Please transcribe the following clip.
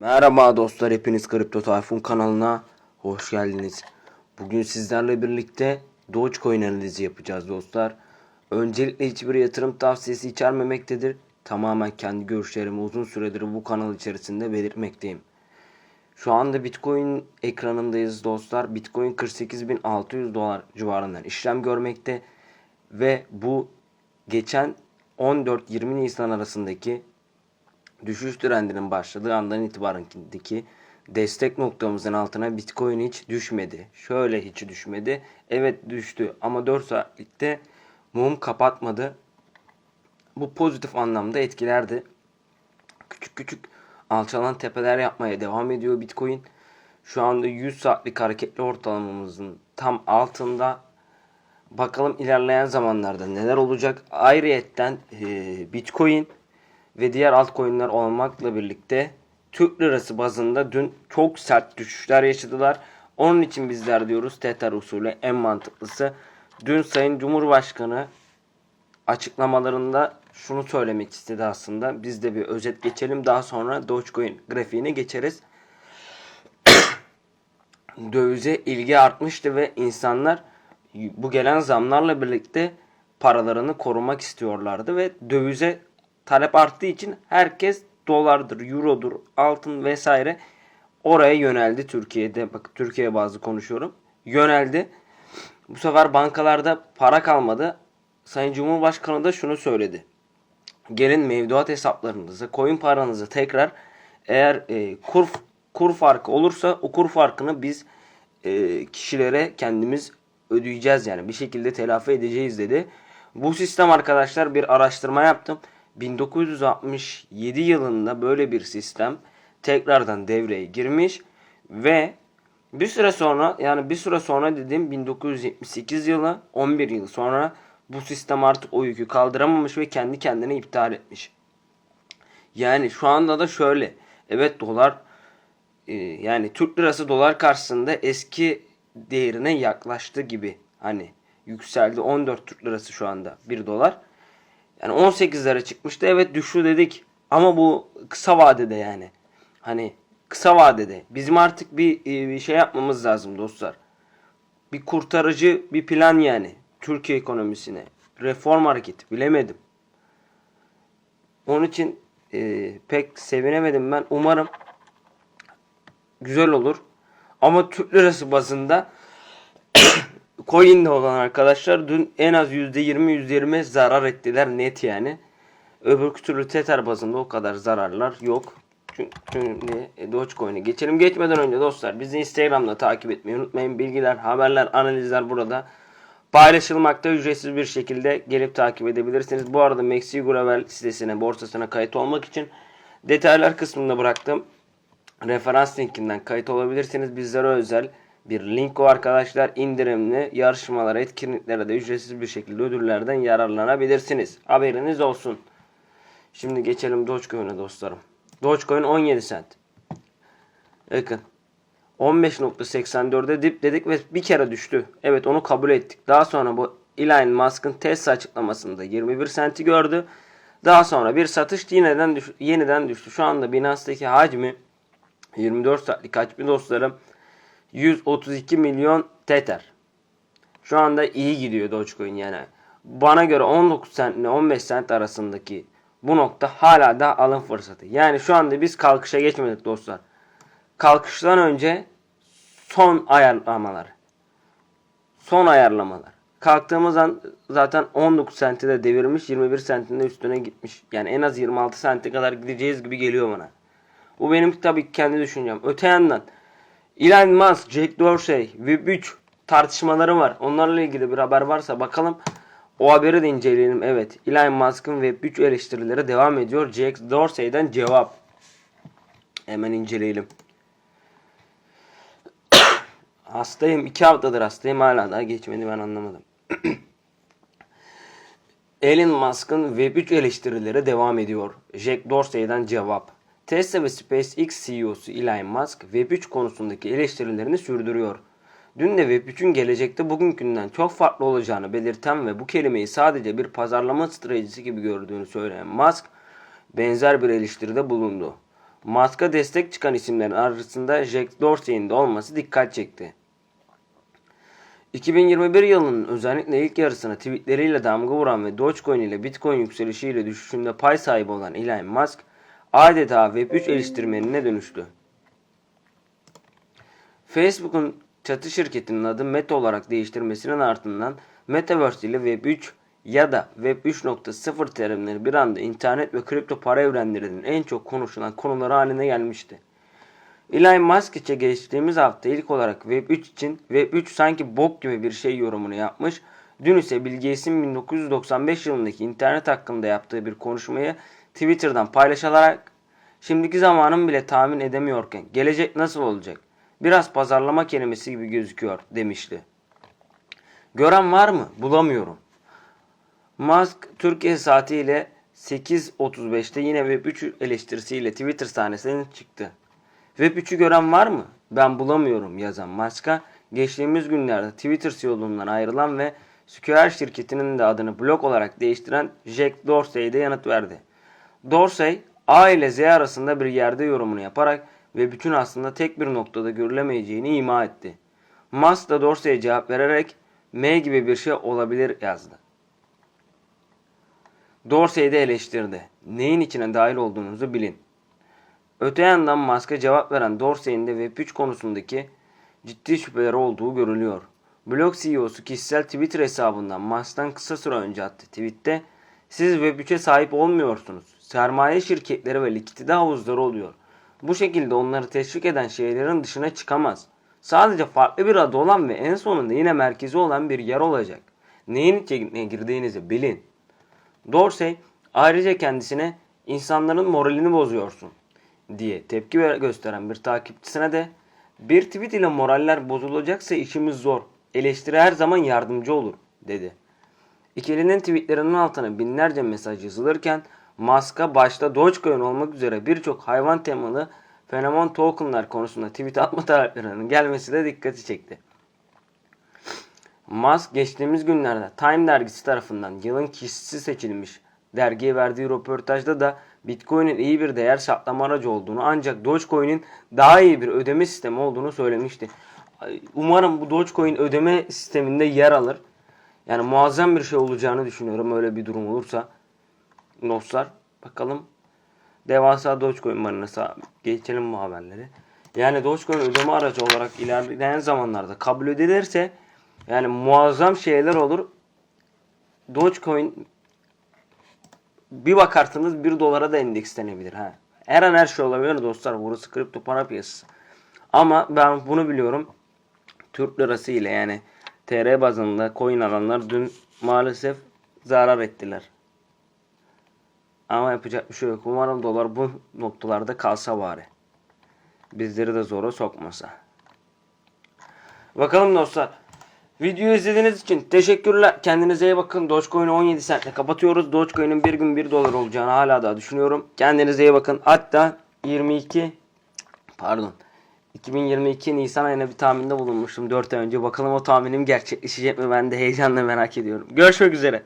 Merhaba dostlar hepiniz Kripto Tayfun kanalına hoş geldiniz. Bugün sizlerle birlikte Dogecoin analizi yapacağız dostlar. Öncelikle hiçbir yatırım tavsiyesi içermemektedir. Tamamen kendi görüşlerimi uzun süredir bu kanal içerisinde belirtmekteyim. Şu anda Bitcoin ekranındayız dostlar. Bitcoin 48.600 dolar civarından işlem görmekte ve bu geçen 14-20 Nisan arasındaki düşüş trendinin başladığı andan itibarendeki destek noktamızın altına Bitcoin hiç düşmedi. Şöyle hiç düşmedi. Evet düştü ama 4 saatlikte mum kapatmadı. Bu pozitif anlamda etkilerdi. Küçük küçük alçalan tepeler yapmaya devam ediyor Bitcoin. Şu anda 100 saatlik hareketli ortalamamızın tam altında. Bakalım ilerleyen zamanlarda neler olacak. Ayrıyetten e, Bitcoin ve diğer altcoin'ler olmakla birlikte Türk lirası bazında dün çok sert düşüşler yaşadılar. Onun için bizler diyoruz Tether usulü en mantıklısı. Dün Sayın Cumhurbaşkanı açıklamalarında şunu söylemek istedi aslında. Biz de bir özet geçelim. Daha sonra Dogecoin grafiğine geçeriz. Dövize ilgi artmıştı ve insanlar bu gelen zamlarla birlikte paralarını korumak istiyorlardı ve dövize talep arttığı için herkes dolardır, eurodur, altın vesaire oraya yöneldi Türkiye'de. Bak Türkiye bazı konuşuyorum. Yöneldi. Bu sefer bankalarda para kalmadı. Sayın Cumhurbaşkanı da şunu söyledi. Gelin mevduat hesaplarınızı, coin paranızı tekrar eğer e, kur kur farkı olursa o kur farkını biz e, kişilere kendimiz ödeyeceğiz yani bir şekilde telafi edeceğiz dedi. Bu sistem arkadaşlar bir araştırma yaptım. 1967 yılında böyle bir sistem tekrardan devreye girmiş ve bir süre sonra yani bir süre sonra dediğim 1978 yılı 11 yıl sonra bu sistem artık o yükü kaldıramamış ve kendi kendine iptal etmiş. Yani şu anda da şöyle. Evet dolar e, yani Türk lirası dolar karşısında eski değerine yaklaştı gibi. Hani yükseldi 14 Türk lirası şu anda 1 dolar. Yani 18'lere çıkmıştı. Evet düştü dedik. Ama bu kısa vadede yani. Hani kısa vadede. Bizim artık bir, e, bir şey yapmamız lazım dostlar. Bir kurtarıcı bir plan yani. Türkiye ekonomisine. Reform hareketi. Bilemedim. Onun için e, pek sevinemedim ben. Umarım güzel olur. Ama Türk lirası bazında coin'de olan arkadaşlar dün en az %20 %20 zarar ettiler net yani. Öbür türlü Tether bazında o kadar zararlar yok. Şimdi e, Dogecoin'e geçelim. Geçmeden önce dostlar bizi Instagram'da takip etmeyi unutmayın. Bilgiler, haberler, analizler burada paylaşılmakta ücretsiz bir şekilde gelip takip edebilirsiniz. Bu arada Maxi Gravel sitesine, borsasına kayıt olmak için detaylar kısmında bıraktım. Referans linkinden kayıt olabilirsiniz. Bizlere özel bir link o arkadaşlar. indirimli yarışmalara, etkinliklere de ücretsiz bir şekilde ödüllerden yararlanabilirsiniz. Haberiniz olsun. Şimdi geçelim Dogecoin'e dostlarım. Dogecoin 17 sent. Bakın. 15.84'e dip dedik ve bir kere düştü. Evet onu kabul ettik. Daha sonra bu Elon Musk'ın Tesla açıklamasında 21 senti gördü. Daha sonra bir satış yeniden, düş yeniden düştü. Şu anda Binance'daki hacmi 24 saatlik hacmi dostlarım 132 milyon Tether. Şu anda iyi gidiyor Dogecoin yani. Bana göre 19 cent ile 15 cent arasındaki bu nokta hala da alım fırsatı. Yani şu anda biz kalkışa geçmedik dostlar. Kalkıştan önce son ayarlamalar. Son ayarlamalar. Kalktığımız an zaten 19 senti de devirmiş 21 sentin de üstüne gitmiş. Yani en az 26 sente kadar gideceğiz gibi geliyor bana. Bu benim tabii kendi düşüncem. Öte yandan Elon Musk, Jack Dorsey, Web3 tartışmaları var. Onlarla ilgili bir haber varsa bakalım. O haberi de inceleyelim. Evet. Elon Musk'ın Web3 eleştirileri devam ediyor. Jack Dorsey'den cevap. Hemen inceleyelim. hastayım. iki haftadır hastayım. Hala daha geçmedi ben anlamadım. Elon Musk'ın Web3 eleştirileri devam ediyor. Jack Dorsey'den cevap. Tesla ve SpaceX CEO'su Elon Musk Web3 konusundaki eleştirilerini sürdürüyor. Dün de Web3'ün gelecekte bugünkünden çok farklı olacağını belirten ve bu kelimeyi sadece bir pazarlama stratejisi gibi gördüğünü söyleyen Musk benzer bir eleştiride bulundu. Musk'a destek çıkan isimlerin arasında Jack Dorsey'in de olması dikkat çekti. 2021 yılının özellikle ilk yarısına tweetleriyle damga vuran ve Dogecoin ile Bitcoin yükselişiyle düşüşünde pay sahibi olan Elon Musk adeta Web3 eleştirmenine dönüştü. Facebook'un çatı şirketinin adı Meta olarak değiştirmesinin ardından Metaverse ile Web3 ya da Web 3.0 terimleri bir anda internet ve kripto para evrenlerinin en çok konuşulan konuları haline gelmişti. Elon Musk için geçtiğimiz hafta ilk olarak Web 3 için Web 3 sanki bok gibi bir şey yorumunu yapmış. Dün ise Bill Gates'in 1995 yılındaki internet hakkında yaptığı bir konuşmayı Twitter'dan paylaşarak şimdiki zamanım bile tahmin edemiyorken gelecek nasıl olacak? Biraz pazarlama kelimesi gibi gözüküyor demişti. Gören var mı? Bulamıyorum. Musk Türkiye saatiyle 8.35'te yine Web3 eleştirisiyle Twitter sahnesine çıktı. Web3'ü gören var mı? Ben bulamıyorum yazan Musk'a geçtiğimiz günlerde Twitter CEO'luğundan ayrılan ve Square şirketinin de adını blok olarak değiştiren Jack Dorsey de yanıt verdi. Dorsey A ile Z arasında bir yerde yorumunu yaparak ve bütün aslında tek bir noktada görülemeyeceğini ima etti. Musk da Dorsey'e cevap vererek M gibi bir şey olabilir yazdı. Dorsey de eleştirdi. Neyin içine dahil olduğunuzu bilin. Öte yandan Musk'a cevap veren Dorsey'in de Web3 konusundaki ciddi şüpheleri olduğu görülüyor. Blog CEO'su kişisel Twitter hesabından Musk'tan kısa süre önce attı tweette siz Web3'e sahip olmuyorsunuz. Sermaye şirketleri ve likidite havuzları oluyor. Bu şekilde onları teşvik eden şeylerin dışına çıkamaz. Sadece farklı bir adı olan ve en sonunda yine merkezi olan bir yer olacak. Neyin içine girdiğinizi bilin. Dorsey ayrıca kendisine insanların moralini bozuyorsun diye tepki gösteren bir takipçisine de bir tweet ile moraller bozulacaksa işimiz zor. Eleştiri her zaman yardımcı olur dedi. İkilinin tweetlerinin altına binlerce mesaj yazılırken Musk'a başta Dogecoin olmak üzere birçok hayvan temalı fenomen tokenlar konusunda tweet atma taleplerinin gelmesi de dikkati çekti. Musk geçtiğimiz günlerde Time dergisi tarafından yılın kişisi seçilmiş. Dergiye verdiği röportajda da Bitcoin'in iyi bir değer saklama aracı olduğunu ancak Dogecoin'in daha iyi bir ödeme sistemi olduğunu söylemişti. Umarım bu Dogecoin ödeme sisteminde yer alır. Yani muazzam bir şey olacağını düşünüyorum öyle bir durum olursa. Dostlar bakalım. Devasa Dogecoin marinası geçelim bu haberleri. Yani Dogecoin ödeme aracı olarak ilerleyen zamanlarda kabul edilirse yani muazzam şeyler olur. Dogecoin bir bakarsınız 1 dolara da endekslenebilir ha. Her an her şey olabilir dostlar. Burası kripto para piyasası. Ama ben bunu biliyorum. Türk lirası ile yani TR bazında coin alanlar dün maalesef zarar ettiler. Ama yapacak bir şey yok. Umarım dolar bu noktalarda kalsa bari. Bizleri de zora sokmasa. Bakalım dostlar. Videoyu izlediğiniz için teşekkürler. Kendinize iyi bakın. Dogecoin'i 17 centle kapatıyoruz. Dogecoin'in bir gün 1 dolar olacağını hala daha düşünüyorum. Kendinize iyi bakın. Hatta 22 pardon 2022 Nisan ayına bir tahminde bulunmuştum 4 ay önce. Bakalım o tahminim gerçekleşecek mi? Ben de heyecanla merak ediyorum. Görüşmek üzere.